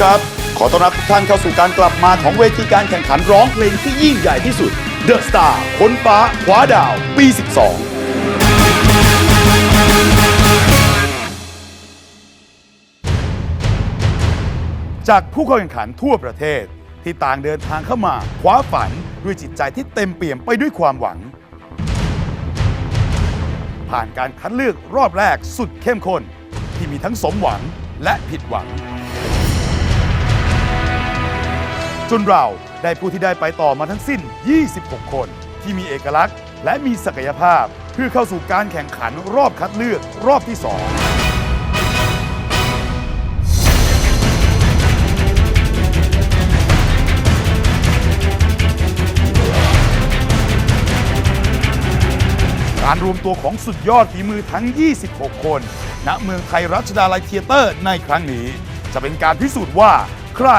ครับ ขอต้อนรับทุกท่านเข้าสู่การกลับมาของเวทีการแข่งขันร้องเพลงที่ยิ่งใหญ่ที่สุด The Star ค้นฟ้าคว้าดาวปี 12จากผู้เข้าแข่งขันทั่วประเทศที่ต่างเดินทางเข้ามาคว้าฝันด้วยจิตใจที่เต็มเปี่ยมไปด้วยความหวัง ผ่านการคัดเลือกรอบแรกสุดเข้มข้นที่มีทั้งสมหวังและผิดหวัง จนเราได้ผู้ที่ได้ไปต่อมาทั้งสิ้น 26 คน ที่มีเอกลักษณ์ และมีศักยภาพ เพื่อเข้าสู่การแข่งขันรอบคัดเลือกรอบที่ 2การรวมตัวของสุดยอดฝีมือทั้ง 26 คน ณ เมืองไทยรัชดาลัยเทียเตอร์ในครั้งนี้ จะเป็นการพิสูจน์ว่าใคร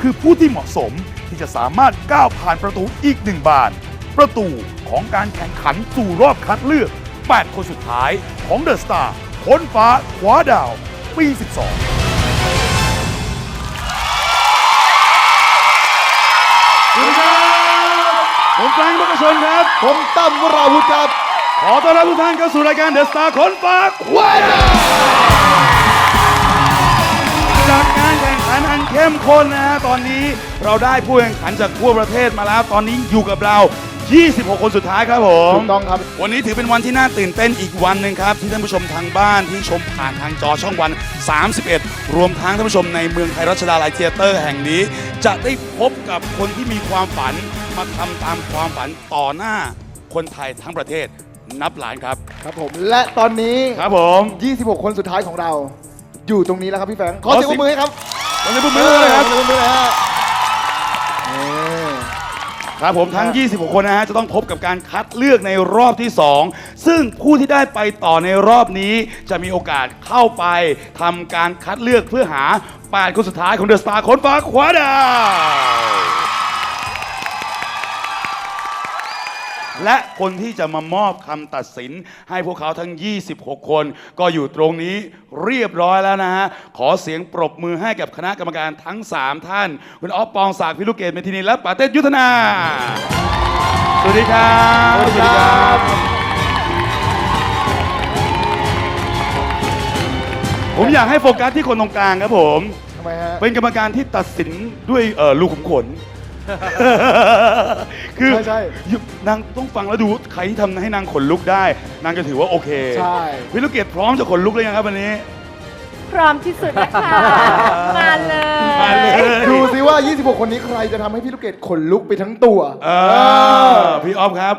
คือผู้ที่เหมาะสมที่จะสามารถก้าวผ่านประตูอีกหนึ่งบาน ประตูของการแข่งขันสู่รอบคัดเลือก 8 คนสุดท้ายของเดอะสตาร์ค้นฟ้าคว้าดาว ปี 12สวัสดีครับผมแฟรงค์มกชนครับ ผมตั้มวราวุธครับ ขอต้อนรับทุกท่านเข้าสู่รายการเดอะสตาร์ค้นฟ้าคว้าดาวจากการ แข่งขันอันเข้มข้นนะฮะตอนนี้เราได้ผู้แข่งขันจากทั่วประเทศมาแล้วตอนนี้อยู่กับเรา 26 คนสุดท้ายครับผม ถูกต้องครับ วันนี้ถือเป็นวันที่น่าตื่นเต้นอีกวันหนึ่งครับ ที่ท่านผู้ชมทางบ้านที่ชมผ่านทางจอช่องวัน 31 รวมทั้งท่านผู้ชมในเมืองไทยรัชดาลัยเทียเตอร์แห่งนี้ จะได้พบกับคนที่มีความฝันมาทำตามความฝันต่อหน้าคนไทยทั้งประเทศนับล้านครับ ครับผม และตอนนี้ ครับผม 26 คนสุดท้ายของเรา อยู่ตรงนี้แล้วครับพี่แฟรงค์ขอขอเสียงปรบมือให้ครับ วันนี้พวกมือเลยครับขอเสียงปรบมือเลยฮะนี่ครับผมทั้ง 26 คนนะฮะ จะต้องพบกับการคัดเลือกในรอบที่ 2 ซึ่งผู้ที่ได้ไปต่อในรอบนี้ จะมีโอกาสเข้าไปทำการคัดเลือกเพื่อหา 8 คนสุดท้ายของเดอะสตาร์คนฟ้าคว้าดาว และคนที่จะมามอบคำตัดสิน ให้พวกเขาทั้ง 26 คน ก็อยู่ตรงนี้เรียบร้อยแล้วนะฮะ ขอเสียงปรบมือให้กับคณะกรรมการทั้ง 3 ท่าน คุณอ๊อฟปองศักดิ์พิรุเกตเมทินีและปาเต้ยุทธนา สวัสดีครับสวัสดีครับผมอยากให้โฟกัสที่คนตรงกลางครับผม ทำไมฮะ เป็นกรรมการที่ตัดสินด้วยเอ่อลูกขุมขน คือใช่ใช่นางต้องฟังแล้วดูใครที่ทำให้นางขนลุกได้ นางจะถือว่าโอเคใช่ พี่ลูกเกดพร้อมจะขนลุกเลยยังครับวันนี้ พร้อมที่สุดแล้วค่ะมาเลย มาเลยดูซิว่า 26 คนนี้ใครจะทำให้พี่ลูกเกดขนลุกไปทั้งตัว เออพี่ออฟครับ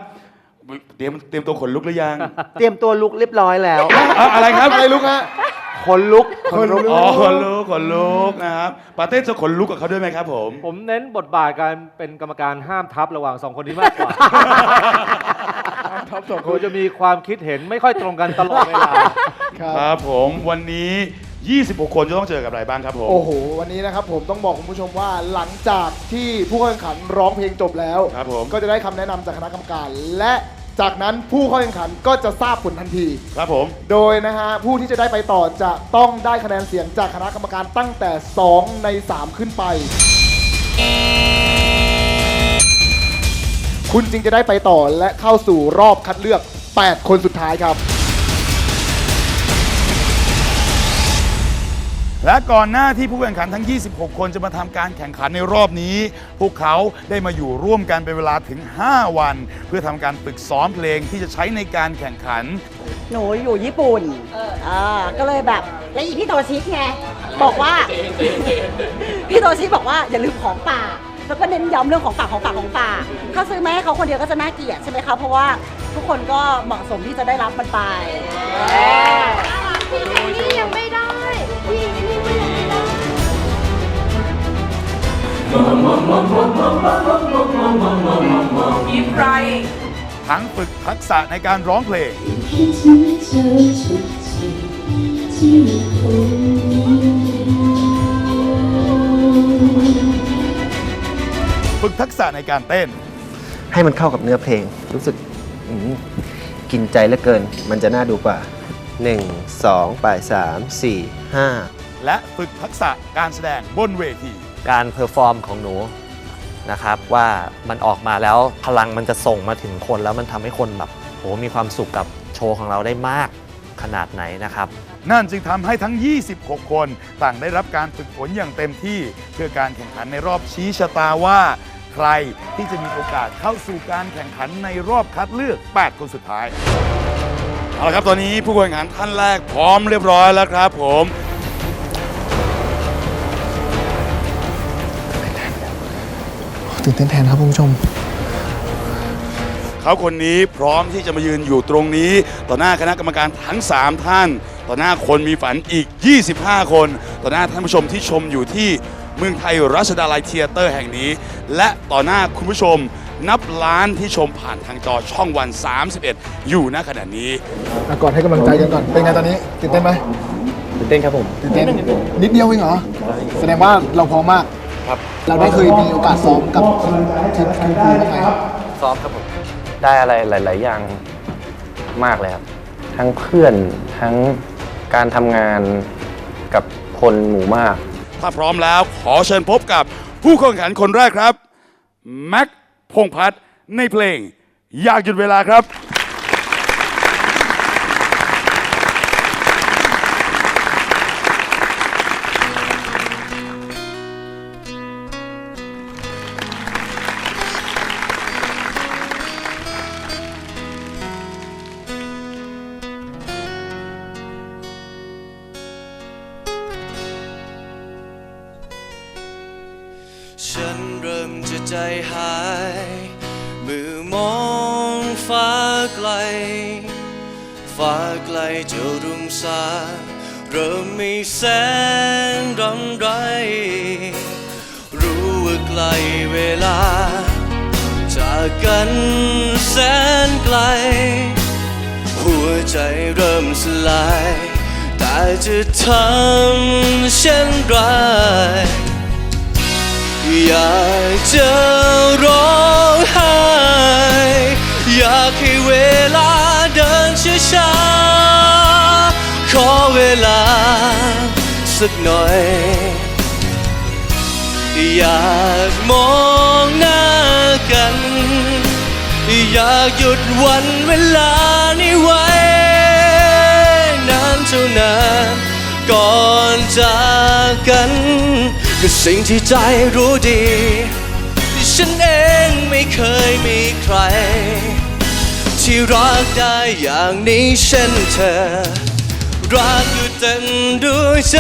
เตรียมเตรียมตัวขนลุกหรือยังเตรียมตัวลุกเรียบร้อยแล้ว อะอะไรครับ อะไรลุกฮะ คนลุกคนลุก อ๋อขนลุกขนลุกนะครับปาเต้จะขนลุกกับเขาด้วยไหมครับผม ผมเน้นบทบาทการเป็นกรรมการห้ามทับระหว่างสองคนนี้มากกว่าท็อปสองคโดยนจะมีความคิดเห็นไม่ค่อยตรงกันตลอดเวลา ครับ ครับผมวันนี้ 26 คนจะต้องเจอกับอะไรบ้างครับผม โอ้โห วันนี้นะครับผมต้องบอกคุณผู้ชมว่าหลังจากที่ผู้เข้าแข่งขันร้องเพลงจบแล้ว ครับผม ก็จะได้คำแนะนำจากคณะกรรมการ และ จากนั้นผู้เข้าแข่งขันก็จะทราบผลทันที ครับผม โดยนะฮะผู้ที่จะได้ไปต่อจะต้องได้คะแนนเสียงจากคณะกรรมการตั้งแต่ 2 ใน 3 ขึ้นไป คุณจึงจะได้ไปต่อและเข้าสู่รอบคัดเลือก 8 คนสุดท้ายครับ และก่อนหน้าที่ผู้แข่งขันทั้ง 26 คนจะมาทำการแข่งขันในรอบนี้ พวกเขาได้มาอยู่ร่วมกันเป็นเวลาถึง 5 วัน เพื่อทำการฝึกซ้อมเพลงที่จะใช้ในการแข่งขัน หนูอยู่ญี่ปุ่นอ่าก็เลยแบบ แล้วอีพี่โตชิไง บอกว่า พี่โตชิบอกว่าอย่าลืมของป่ากแล้วก็เน้นย้ำเรื่องของป่ากของป่ากของป่ากถ้าซื้อมาให้เขาคนเดียวก็จะน่าเกลียดใช่ไหมคะ เพราะว่าทุกคนก็เหมาะสมที่จะได้รับมันไปเออพี่นี่ยังไม่ได้ พี่ ทั้งฝึกทักษะในการร้องเพลงคิดถึงเธอทุกทีที่คงมีฝึกทักษะในการเต้น ให้มันเข้ากับเนื้อเพลง รู้สึกอืมกินใจเหลือเกิน มันจะน่าดูกว่า 1 2ป่าย3 4 5 และฝึกทักษะการแสดงบนเวที การเพอร์ฟอร์มของหนูนะครับว่ามันออกมาแล้วพลังมันจะส่งมาถึงคนแล้วมันทำให้คนแบบโหมีความสุขกับโชว์ของเราได้มากขนาดไหนนะครับ นั่นจึงทำให้ทั้ง 26 คนต่างได้รับการฝึกฝนอย่างเต็มที่ เพื่อการแข่งขันในรอบชี้ชะตาว่า ใครที่จะมีโอกาสเข้าสู่การแข่งขันในรอบคัดเลือก 8 คนสุดท้าย เอาละครับ ตอนนี้ผู้แข่งขันท่านแรกพร้อมเรียบร้อยแล้วครับผม ตื่นเต้นแทนครับคุณผู้ชม เขาคนนี้พร้อมที่จะมายืนอยู่ตรงนี้ ต่อหน้าคณะกรรมการทั้ง 3 ท่าน ต่อหน้าคนมีฝันอีก 25 คน ต่อหน้าท่านผู้ชมที่ชมอยู่ที่เมืองไทยรัชดาลัยเทียเตอร์แห่งนี้ และต่อหน้าคุณผู้ชม นับล้านที่ชมผ่านทางจอช่องวัน 31 อยู่ณขณะนี้ก่อนให้กำลังใจกันก่อน เป็นไงตอนนี้ตื่นเต้นไหมตื่นเต้นครับผม ตื่นเต้นนิดเดียวเองเหรอ แสดงว่าเราพร้อมมาก ครับ เราได้เคยมีโอกาสซ้อมกับทีมทีมครูบ้างไหมซ้อมครับผม ได้อะไรหลาย ๆ อย่างมากเลยครับ ทั้งเพื่อนทั้งการทำงานกับคนหมู่มาก ถ้าพร้อมแล้วขอเชิญพบกับผู้แข่งขันคนแรกครับ แม็กพงษ์พัฒน์ในเพลง อยากหยุดเวลาครับ ลเวลา จากกันแสนไกล หัวใจเริ่มสลาย แต่จะทำเช่นไร อยากจะร้องไห้อยากให้เวลาเดินช้าๆขอเวลาสักหน่อย อยากมองหน้ากัน อยากหยุดวันเวลานี้ไว้ นานเท่านานก่อนจากกันก็สิ่งที่ใจรู้ดี ฉันเองไม่เคยมีใคร ที่รักได้อย่างนี้เช่นเธอ รักอยู่เต็มดวงใจ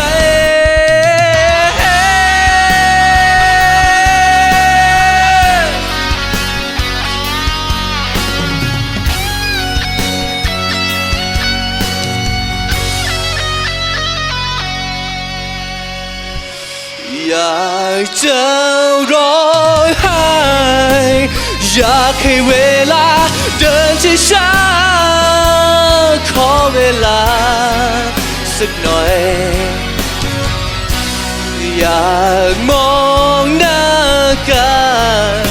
อยากให้เวลาเดินช้าๆขอเวลาสักหน่อย อยากมองหน้ากัน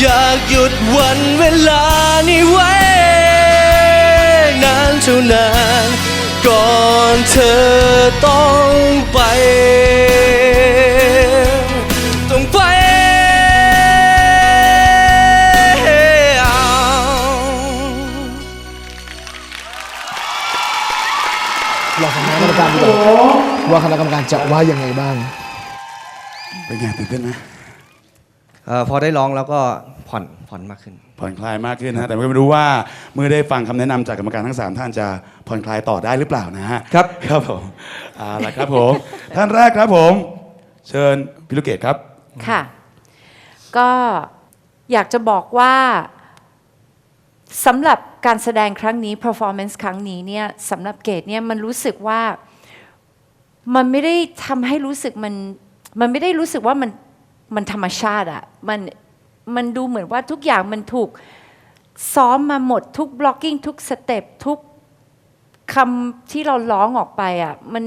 อยากหยุดวันเวลานี้ไว้ นานเท่านานก่อนเธอต้องไป เราฟังคณะกรรมการดีกว่าว่าคณะกรรมการจะว่ายังไงบ้าง เป็นไงตื่นเต้นไหมเอ่อพอได้ร้องแล้วก็ผ่อนผ่อนมากขึ้น ผ่อนคลายมากขึ้นนะฮะแต่ไม่รู้ว่าเมื่อได้ฟังคำแนะนำจากกรรมการทั้ง 3 ท่านจะผ่อนคลายต่อได้หรือเปล่านะฮะครับ ครับผมเอาละครับผม ท่านแรกครับผม เชิญพิลุเกตครับ ค่ะ ก็อยากจะบอกว่า สำหรับการแสดงครั้งนี้ performance ครั้งนี้เนี่ยสำหรับเกดเนี่ยมันรู้สึกว่ามันไม่ได้ทำให้รู้สึกมันมันไม่ได้รู้สึกว่ามันมันธรรมชาติอะมันมันดูเหมือนว่าทุกอย่างมันถูกซ้อมมาหมดทุก blocking ทุกสเต็ปทุกคำที่เราร้องออกไปอะมัน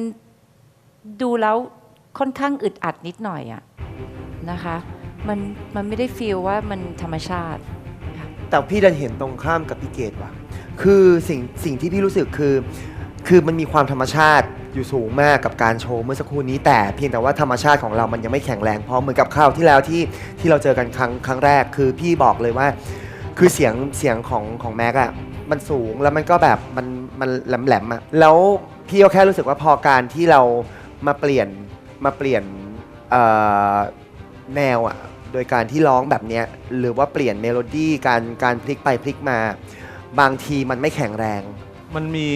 ดูแล้วค่อนข้างอึดอัดนิดหน่อยอะนะคะ มันมันไม่ได้ฟีลว่ามันธรรมชาติ แต่พี่ดันเห็นตรงข้ามกับพี่เกดว่ะ คือสิ่งสิ่งที่พี่รู้สึกคือ คือมันมีความธรรมชาติอยู่สูงมากกับการโชว์เมื่อสักครู่นี้ แต่เพียงแต่ว่าธรรมชาติของเรามันยังไม่แข็งแรงพอเหมือนกับคราวที่แล้วที่ที่เราเจอกันครั้งครั้งแรก คือพี่บอกเลยว่า คือเสียงเสียงของของแม็กอะมันสูงแล้วมันก็แบบมันมันแหลมแหลมอะแล้วพี่ก็แค่รู้สึกว่าพอการที่เรามาเปลี่ยนมาเปลี่ยนแนวอะ โดยการที่ร้องแบบเนี้ยหรือว่าเปลี่ยนเมโลดี้การการพลิกไปพลิกมา บางทีมันไม่แข็งแรง มันมี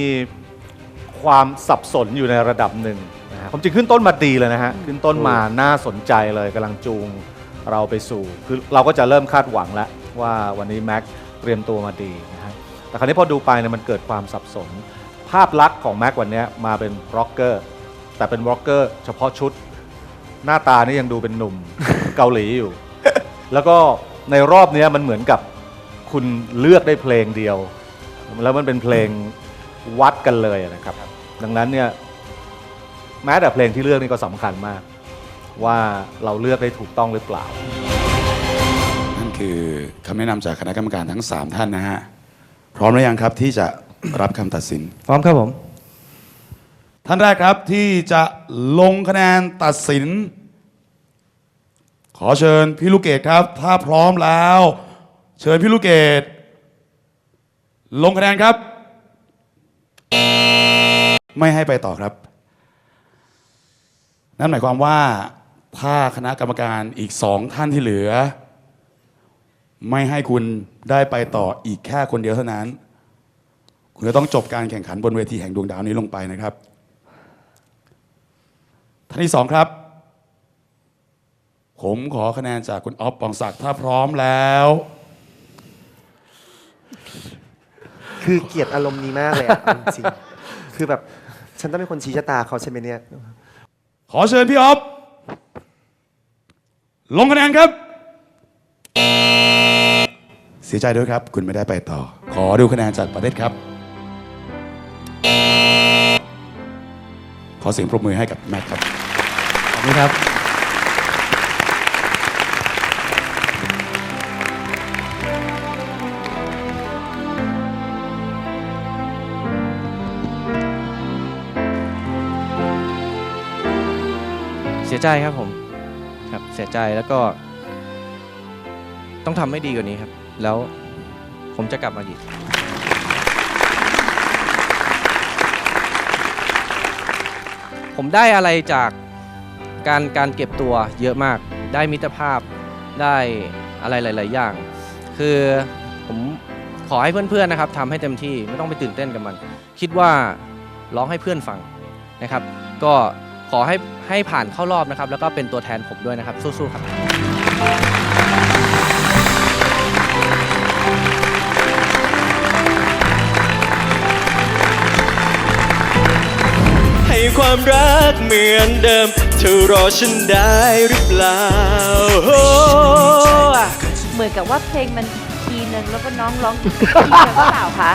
ความสับสนอยู่ในระดับหนึ่งนะฮะผมจริงขึ้นต้นมาดีเลยนะฮะ ขึ้นต้นมาน่าสนใจเลยกำลังจูงเราไปสู่ คือเราก็จะเริ่มคาดหวังแล้วว่าวันนี้แม็กเตรียมตัวมาดีนะฮะ แต่คราวนี้พอดูไปเนี่ยมันเกิดความสับสน ภาพลักษณ์ของแม็กวันเนี้ยมาเป็นร็อกเกอร์ แต่เป็นร็อกเกอร์เฉพาะชุด หน้าตานี่ยังดูเป็นหนุ่ม เกาหลีอยู่ แล้วก็ในรอบเนี้ยมันเหมือนกับคุณเลือกได้เพลงเดียว แล้วมันเป็นเพลงวัดกันเลยนะครับ ดังนั้นเนี่ยแม้แต่เพลงที่เลือกนี่ก็สำคัญมาก ว่าเราเลือกได้ถูกต้องหรือเปล่า นั่นคือคำแนะนำจากคณะกรรมการทั้ง 3 ท่านนะฮะ พร้อมหรือยังครับที่จะ รับคำตัดสิน พร้อมครับผม ท่านแรกครับที่จะลงคะแนนตัดสิน ขอเชิญพี่ลูกเกดครับ ถ้าพร้อมแล้ว เชิญพี่ลูกเกดลงคะแนนครับ ไม่ให้ไปต่อครับ นั่นหมายความว่า ถ้าคณะกรรมการอีกสองท่านที่เหลือ ไม่ให้คุณได้ไปต่ออีกแค่คนเดียวเท่านั้น คุณจะต้องจบการแข่งขันบนเวทีแห่งดวงดาวนี้ลงไปนะครับ ท่านที่สองครับ ผมขอคะแนนจากคุณอ๊อฟปองศักดิ์ถ้าพร้อมแล้ว คือเกลียดอารมณ์นี้มากเลยอะเอาจริงๆคือแบบฉันต้องเป็นคนชี้ชะตาเขาใช่ไหมเนี่ย ขอเชิญพี่อ๊อฟลงคะแนนครับ เสียใจด้วยครับ คุณไม่ได้ไปต่อ ขอดูคะแนนจากประเทศครับ ขอเสียงปรบมือให้กับแม็กครับ ขอบคุณครับ ยใจครับผมครับเสียใจแล้วก็ ต้องทำให้ดีกว่านี้ครับ แล้วผมจะกลับมาอีก ผมได้อะไรจากการการเก็บตัวเยอะมาก ได้มิตรภาพได้อะไรหลาย ๆ อย่าง คือผมขอให้เพื่อน ๆ นะครับทำให้เต็มที่ไม่ต้องไปตื่นเต้นกับมัน คิดว่าร้องให้เพื่อนฟังนะครับ ก็ ขอให้ให้ผ่านเข้ารอบนะครับ แล้วก็เป็นตัวแทนผมด้วยนะครับ สู้ๆครับ ให้ความรักเหมือนเดิม เธอรอฉันได้หรือเปล่าโอ้เหมือนกับว่าเพลงมันคีย์หนึ่งแล้วก็น้องร้องอีกคีย์หนึ่งหรือเปล่าคะ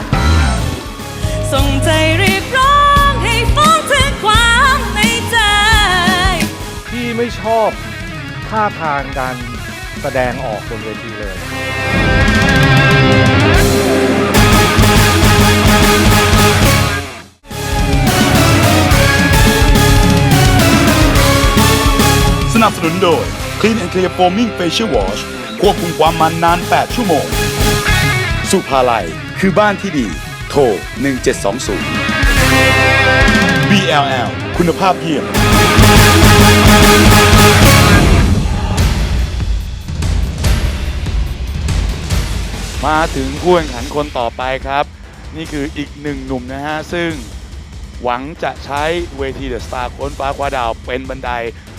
ส่งใจเรียกร้องให้ฟ้องถึง ไม่ชอบท่าทางการแสดงออกบนเวทีเลยสนับสนุนโดย Clean and Clear Foaming Facial Wash ควบคุมความมันนาน 8 ชั่วโมง สุภาลัย คือบ้านที่ดี โทร 1720 BLL คุณภาพเยี่ยม มาถึงผู้แข่งขันคนต่อไปครับ นี่คืออีกหนึ่งหนุ่มนะฮะ ซึ่งหวังจะใช้เวทีเดอะสตาร์ค้นฟ้าคว้าดาวเป็นบันได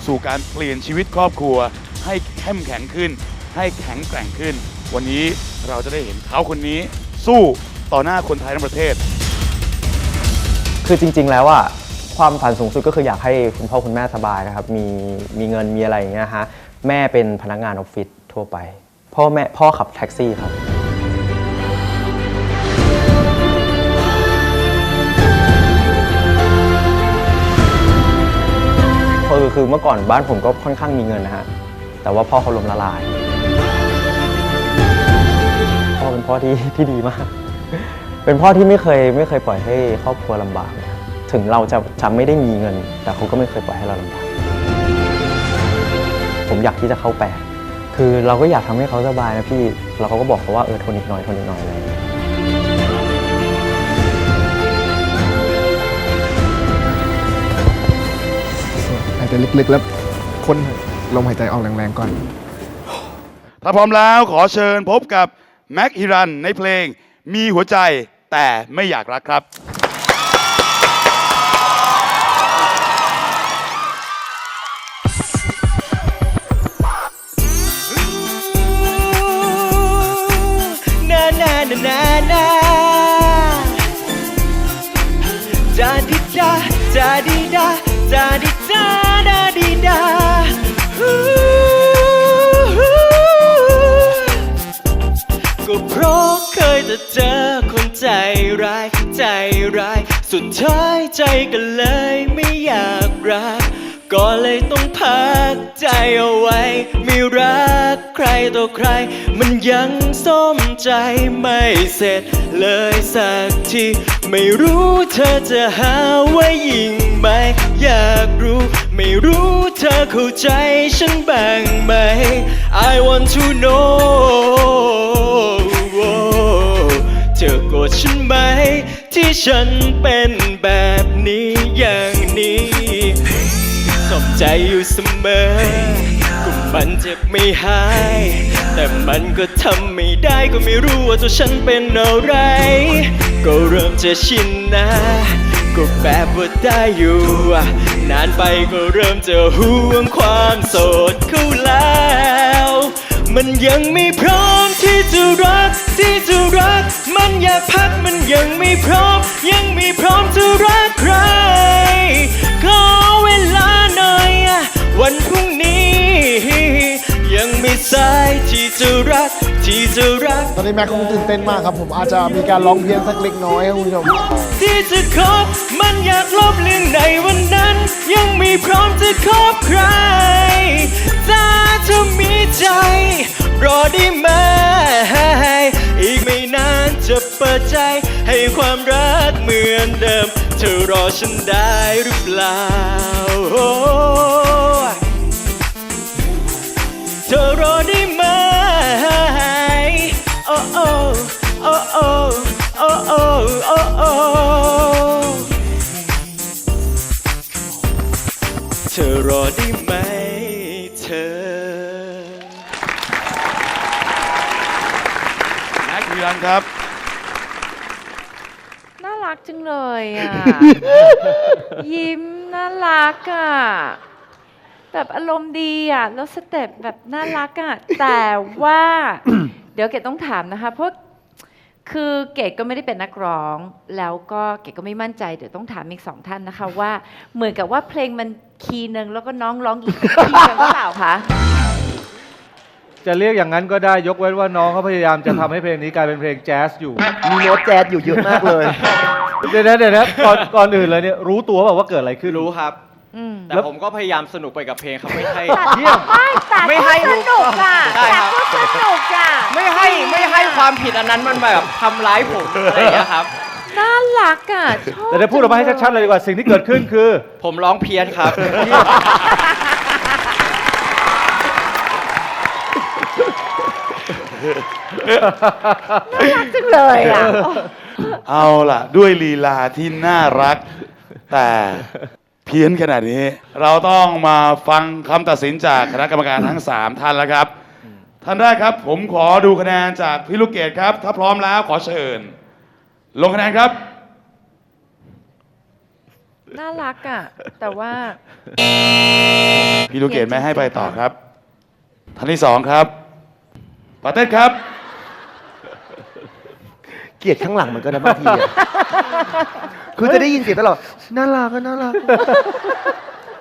สู่การเปลี่ยนชีวิตครอบครัว ให้เข้มแข็งขึ้น ให้แข็งแกร่งขึ้น วันนี้เราจะได้เห็นเขาคนนี้สู้ต่อหน้าคนไทยทั้งประเทศ คือจริง ๆ แล้วอะ ความฝันสูงสุดก็คืออยากให้คุณพ่อคุณแม่สบายนะครับ มีมีเงินมีอะไรอย่างเงี้ยฮะ แม่เป็นพนักงานออฟฟิศทั่วไป พ่อแม่พ่อขับแท็กซี่ครับ คือคือเมื่อก่อนบ้านผมก็ค่อนข้างมีเงินนะฮะ แต่ว่าพ่อเขาล้มละลาย พ่อเป็นพ่อที่ที่ดีมาก เป็นพ่อที่ไม่เคยไม่เคยปล่อยให้ครอบครัวลำบากเลยครับ ถึงเราจะจะไม่ได้มีเงิน แต่เขาก็ไม่เคยปล่อยให้เราลำบากผมอยากที่จะเข้าแปลคือเราก็อยากทำให้เขาสบายนะพี่ เราก็บอกเขาว่าเออทนอีกหน่อยทนอีกหน่อยอะไรอย่างเงี้ยหายใจลึกๆแล้วพ่นลมหายใจออกแรงๆก่อน ถ้าพร้อมแล้วขอเชิญพบกับแม็กฮิรันในเพลงมีหัวใจแต่ไม่อยากรักครับ นานานานาจาดิจาจาดิดาจาดิจาดาดิดาก็เพราะเคยจะเจอคนใจร้าย ใจร้าย สุดท้ายใจก็เลยไม่อยากรัก ก็เลยต้องพักใจเอาไว้ ไม่รักใครต่อใคร มันยังส้มใจไม่เสร็จเลยสักที ไม่รู้เธอจะหาว่ายิ่งไหม อยากรู้ ไม่รู้เธอเข้าใจฉันบ้างไหม I want to know เธอโกรธฉันไหม ที่ฉันเป็นแบบนี้ อยู่เสมอ ก็มันเจ็บไม่หาย แต่มันก็ทำไม่ได้ก็ไม่รู้ว่าตัวฉันเป็นอะไร ก็เริ่มจะชินนะ ก็แบบว่าได้อยู่ นานไปก็เริ่มจะห่วงความโสดเข้าแล้ว มันยังไม่พร้อมที่จะรักที่จะรัก มันอยากพักมันยังไม่พร้อม ยังไม่พร้อมจะรักใครข วันพรุ่งนี้ ยังไม่สายที่จะรักที่จะรัก ตอนนี้แม็กคงตื่นเต้นมากครับ ผมอาจจะมีการร้องเพี้ยนสักเล็กน้อยครับคุณผู้ชมที่จะคบมันอยากลบเรื่องในวันนั้น ยังไม่พร้อมจะคบใครถ้าเธอมีใจ รอได้ไหมอีกไม่นาน จะเปิดใจให้ความรักเหมือนเดิม เธอรอฉันได้หรือเปล่า เธอรอได้ไหมโอ้โอ้โอ้โอ้โอ้โอ้โอ้โอ้เธอรอได้ไหมเธอแม็กฮิรันครับ จังเลยอะ ยิ้มน่ารักอะ แบบอารมณ์ดีอะ แล้วสเต็ปแบบน่ารักอะ แต่ว่า เดี๋ยวเกดต้องถามนะคะเพราะคือเกดก็ไม่ได้เป็นนักร้อง แล้วก็เกดก็ไม่มั่นใจ เดี๋ยวต้องถามอีกสองท่านนะคะว่า เหมือนกับว่าเพลงมันคีย์หนึ่งแล้วก็น้องร้องอีกคีย์หนึ่งหรือเปล่าคะ จะเรียกอย่างนั้นก็ได้ยกเว้นว่าน้องเขาพยายามจะทำให้เพลงนี้กลายเป็นเพลงแจ๊สอยู่ มีโน้ตแจ๊สอยู่เยอะมากเลย เดี๋ยวนะเดี๋ยวนะก่อนก่อนอื่นเลยเนี่ยรู้ตัวเปล่าว่าเกิดอะไรขึ้น รู้ครับ อืมแต่ผมก็พยายามสนุกไปกับเพลงครับไม่ให้ เยี่ยม ไม่แต่ไม่ให้ก็สนุกอะใช่แต่ครับ ก็สนุกอะไม่ให้ไม่ให้ความผิดอันนั้นมันแบบทำร้ายผมอะไรอย่างเงี้ยครับ น่ารักอะชอบแต่เดี๋ยวพูดออกมาให้ชัดๆเลยดีกว่าสิ่งที่เกิดขึ้นคือ ผมร้องเพี้ยนครับ น่ารักจังเลยอะ เอาล่ะ ด้วยลีลาที่น่ารัก แต่เพี้ยนขนาดนี้ เราต้องมาฟังคำตัดสินจากคณะกรรมการทั้ง 3 ท่านแล้วครับ ท่านแรกครับ ผมขอดูคะแนนจากพี่ลูกเกดครับ ถ้าพร้อมแล้วขอเชิญ ลงคะแนนครับ น่ารักอะ แต่ว่า พี่ลูกเกดไม่ให้ไปต่อครับ ท่านที่สองครับปาเต้ครับเก ลียดข้างหลังเหมือนกันนะบางทีอะคือจะได้ยินเสียงตลอดน่ารักก็น่ารัก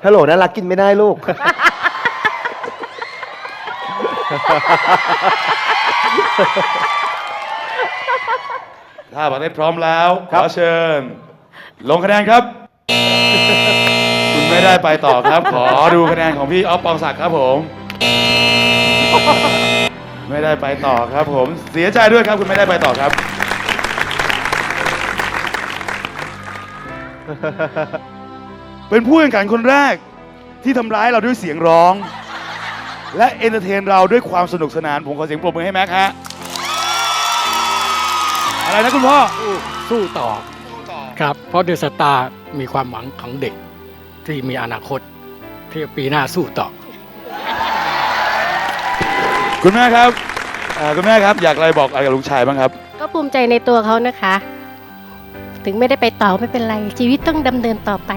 ฮัลโหลน่ารักกินไม่ได้ลูก ถ้าปาเต้พร้อมแล้ว ขอเชิญ ลงคะแนนครับ คุณไม่ได้ไปต่อครับ ขอดูคะแนนของพี่ออฟปองศักดิ์ครับผม ไม่ได้ไปต่อครับผม เสียใจด้วยครับคุณไม่ได้ไปต่อครับ เออเป็นผู้แข่งขันคนแรกที่ทำร้ายเราด้วยเสียงร้อง และเอนเตอร์เทนเราด้วยความสนุกสนาน ผมขอเสียงปรบมือให้แม็กฮะ อะไรนะคุณพ่อ สู้ต่อครับ เพราะเดอะสตาร์มีความหวังของเด็ก ที่มีอนาคต ที่ปีหน้าสู้ต่อ คุณแม่ครับเอ่อคุณแม่ครับ อยากอะไรบอกอะไรกับลูกชายบ้างครับ ก็ภูมิใจในตัวเขานะคะ ถึงไม่ได้ไปต่อไม่เป็นไร ชีวิตต้องดำเนินต่อไป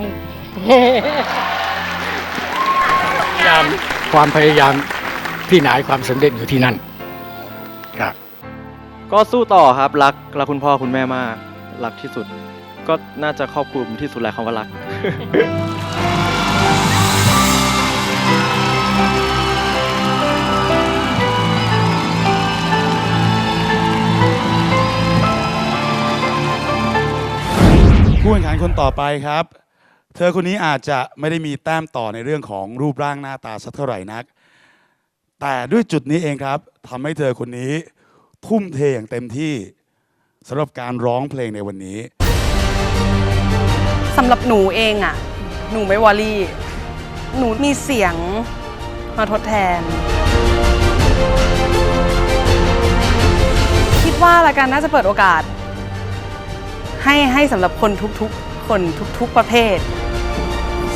ความความพยายามที่ไหนความสำเร็จอยู่ที่นั่นครับ ก็สู้ต่อครับรักรักคุณพ่อคุณแม่มาก รักที่สุด ก็น่าจะครอบคลุมที่สุดแหละคำว่ารัก ผู้แข่งขันคนต่อไปครับ เธอคนนี้อาจจะไม่ได้มีแต้มต่อในเรื่องของรูปร่างหน้าตาสักเท่าไหร่นัก แต่ด้วยจุดนี้เองครับทำให้เธอคนนี้ ทุ่มเทอย่างเต็มที่สำหรับการร้องเพลงในวันนี้ สำหรับหนูเองอะหนูไม่วอรี่ หนูมีเสียงมาทดแทน คิดว่ารายการน่าจะเปิดโอกาส ให้ให้สำหรับคนทุกๆ คนทุกๆ ประเภท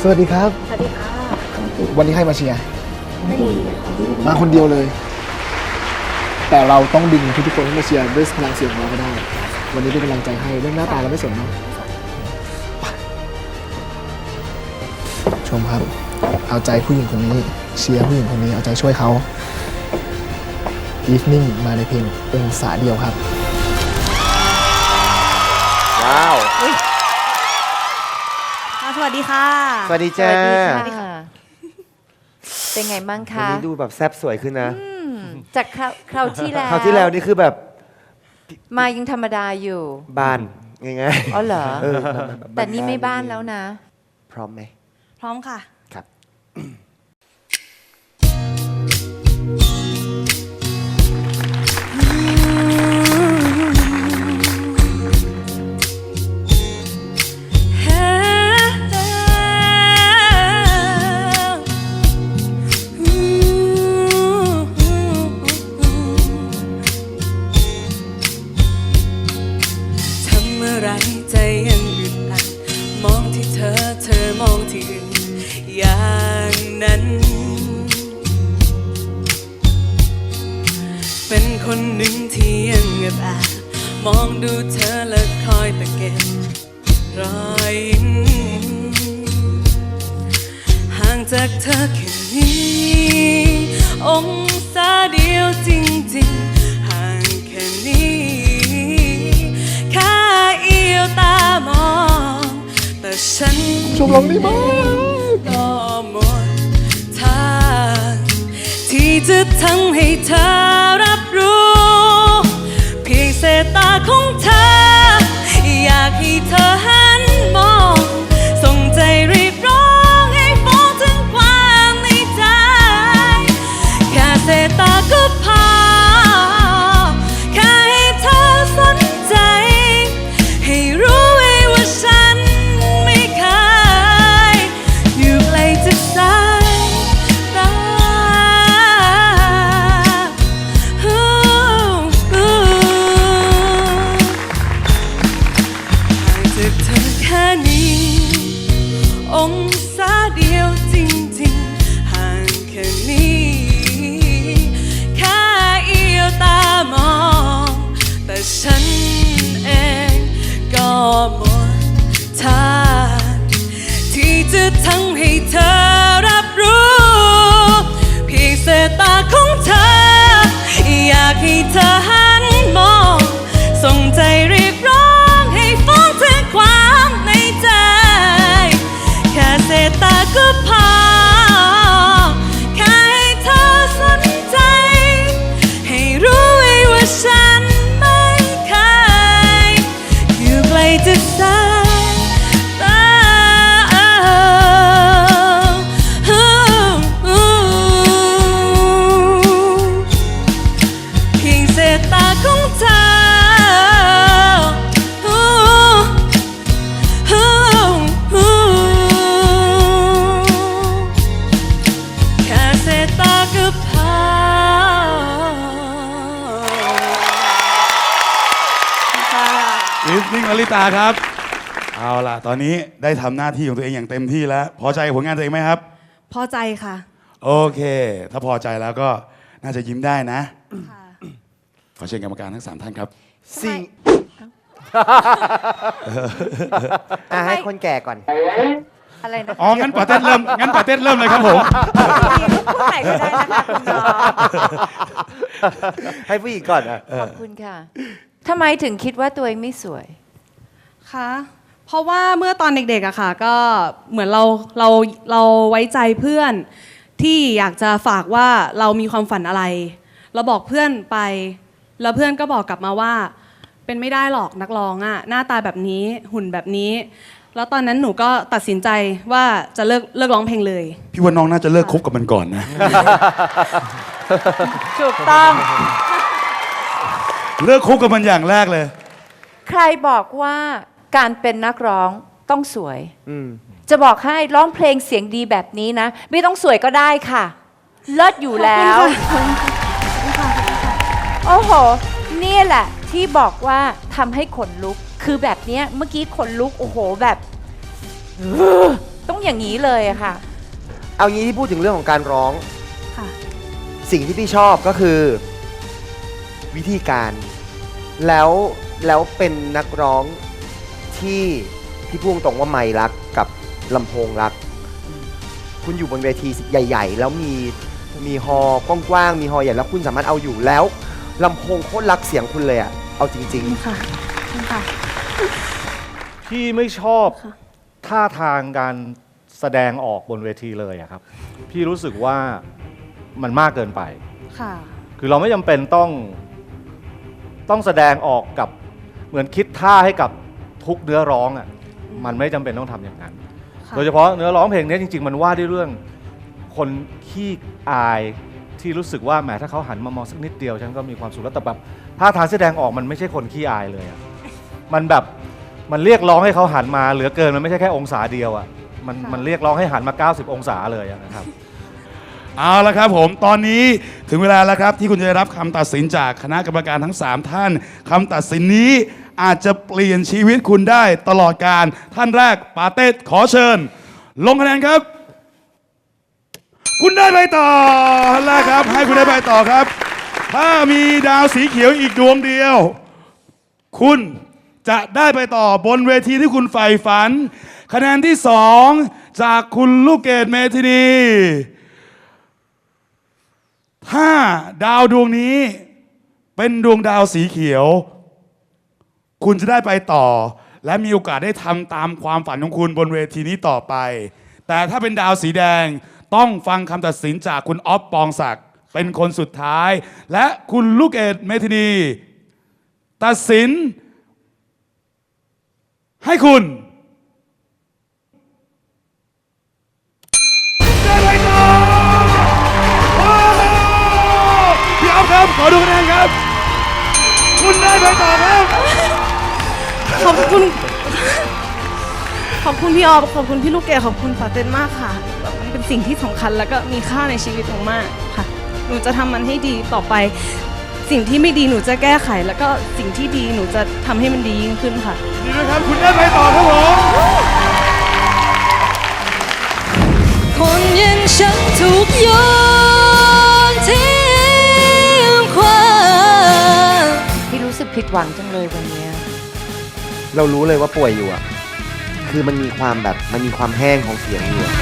สวัสดีครับ สวัสดีค่ะวันนี้ใครมาเชียร์มาคนเดียวเลย แต่เราต้องดึงทุกๆคนให้มาเชียร์ด้วยพลังเสียงของเราก็ได้ วันนี้เป็นกำลังใจให้เรื่องหน้าตาเราไม่สนเนาะไปชมครับ เอาใจผู้หญิงคนนี้ เชียร์ผู้หญิงคนนี้เอาใจช่วยเขา Evening มาในเพลงองศาเดียวครับ ว้าวสวัสดีค่ะ สวัสดีจ้าสวัสดีค่ะ เป็นไงบ้างวันคะ นี้ดูแบบแซบสวยขึ้นนะอืมจากคราวคราวที่แล้วคราวที่แล้วนี่คือแบบมายังธรรมดาอยู่บ้านง่ายๆอ๋อเหรอ เออบบบบแต่นี่ไม่บ้านแล้วนะ พร้อมไหมพร้อมค่ะ ครับ คนหนึ่งที่ยังเงบแอบมองดูเธอและคอยตะเก็บรอยยิ้มห่างจากเธอแค่นี้ องศาเดียวจริงๆ ห่างแค่นี้แค่เอียวตามอง แต่ฉันชมร้องดีมากก็หมดทางที่จะทำให้เธอรับรู้เพียง เครับ เอาล่ะ ตอนนี้ได้ทำหน้าที่ของตัวเองอย่างเต็มที่แล้ว พอใจกับผลงานตัวเองไหมครับ พอใจค่ะ โอเค ถ้าพอใจแล้วก็น่าจะยิ้มได้นะ ขอเชิญกรรมการทั้งสามท่านครับ สิ่งอะให้คนแก่ก่อน อะไรนะอ๋อ งั้นป่าเต้นเริ่ม งั้นป่าเต้นเริ่มเลยครับผมพูดใหม่ก็ได้นะคะคุณน้องให้ผู้หญิงก่อนอะเอขออบคุณค่ะทำไมถึงคิดว่าตัวเองไม่สวย คะเพราะว่าเมื่อตอนเด็กๆอะค่ะ ก็เหมือนเราเราเราไว้ใจเพื่อนที่อยากจะฝากว่าเรามีความฝันอะไร เราบอกเพื่อนไป แล้วเพื่อนก็บอกกลับมาว่า เป็นไม่ได้หรอกนักร้องอะหน้าตาแบบนี้หุ่นแบบนี้ แล้วตอนนั้นหนูก็ตัดสินใจว่าจะเลิกเลิกร้องเพลงเลย พี่ว่าน้องน่าจะเลิกคบกับมันก่อนนะ ถูกต้อง เลิกคบกับมันอย่างแรกเลย ใครบอกว่า การเป็นนักร้องต้องสวย อืม จะบอกให้ร้องเพลงเสียงดีแบบนี้นะ ไม่ต้องสวยก็ได้ค่ะ เลิศอยู่แล้ว โอ้โห นี่แหละ ที่บอกว่าทำให้ขนลุก คือแบบเนี้ยเมื่อกี้ขนลุก โอ้โหแบบ ต้องอย่างนี้เลยอะค่ะ เอางี้ที่พูดถึงเรื่องของการร้อง ค่ะ สิ่งที่พี่ชอบก็คือ วิธีการ แล้วแล้วเป็นนักร้อง ที่พี่พูดตรงว่าไม่รักกับลำโพงรัก คุณอยู่บนเวทีใหญ่ ๆ แล้วมีมีฮอกว้างๆมีฮอใหญ่แล้วคุณสามารถเอาอยู่แล้วลำโพงโคตรรักเสียงคุณเลยอะเอาจริง ๆ ค่ะค่ะ พี่ไม่ชอบท่าทางการแสดงออกบนเวทีเลยอะครับ พี่รู้สึกว่ามันมากเกินไป ค่ะ คือเราไม่จำเป็นต้องต้องแสดงออกกับเหมือนคิดท่าให้กับ ทุกเนื้อร้องอะ่ะมันไม่จำเป็นต้องทำอย่างนั้น ค่ะ โดยเฉพาะเนื้อร้องเพลงนี้จริง ๆ มันว่าด้วยเรื่องคนขี้อายที่รู้สึกว่าแหมถ้าเขาหันมามองสักนิดเดียว ฉันก็มีความสุขแล้วแต่แบบท่าทางแสดงออกมันไม่ใช่คนขี้อายเลยอะมันแบบมันเรียกร้องให้เขาหันมาเหลือเกินมันไม่ใช่แค่องศาเดียวอะ่ะมันมันเรียกร้องให้หันมา 90 องศาเลยอะนะครับ เอาละครับผมตอนนี้ถึงเวลาแล้วครับที่คุณจะได้รับคำตัดสินจากคณะกรรมการทั้ง 3 ท่านคำตัดสินนี้ อาจจะเปลี่ยนชีวิตคุณได้ตลอดการท่านแรกปาเต้ขอเชิญ ลงคะแนนครับ คุณได้ไปต่อท่านแรกครับ ให้คุณได้ไปต่อครับ ถ้ามีดาวสีเขียวอีกดวงเดียว คุณจะได้ไปต่อบนเวทีที่คุณใฝ่ฝัน คะแนนที่สองจากคุณลูกเกดเมธินี ถ้าดาวดวงนี้เป็นดวงดาวสีเขียว คุณจะได้ไปต่อ และมีโอกาสได้ทำตามความฝันของคุณบนเวทีนี้ต่อไป แต่ถ้าเป็นดาวสีแดงต้องฟังคำตัดสินจากคุณออฟปองศักดิ์เป็นคนสุดท้าย และคุณลูกเอ็ดเมธินี ตัดสิน ให้คุณได้ไปต่อโอ้โหพี่ออฟครับ ขอดูคะแนนครับ คุณได้ไปต่อครับ ขอบคุณ ขอบคุณพี่ออฟขอบคุณพี่ลูกเกดขอบคุณปาเต้นมากค่ะแบบมันเป็นสิ่งที่สำคัญแล้วก็มีค่าในชีวิตของมากค่ะ หนูจะทำมันให้ดีต่อไป สิ่งที่ไม่ดีหนูจะแก้ไข แล้วก็สิ่งที่ดีหนูจะทำให้มันดียิ่งขึ้นค่ะ ดีด้วยครับ คุณได้ไปต่อครับผม คนอยังฉันถูกโยนทิ้งขว้าง พี่รู้สึกผิดหวังจังเลยวันเนี้ย เรารู้เลยว่าป่วยอยู่อะ คือมันมีความแบบ มันมีความแห้งของเสียงอยู่อะ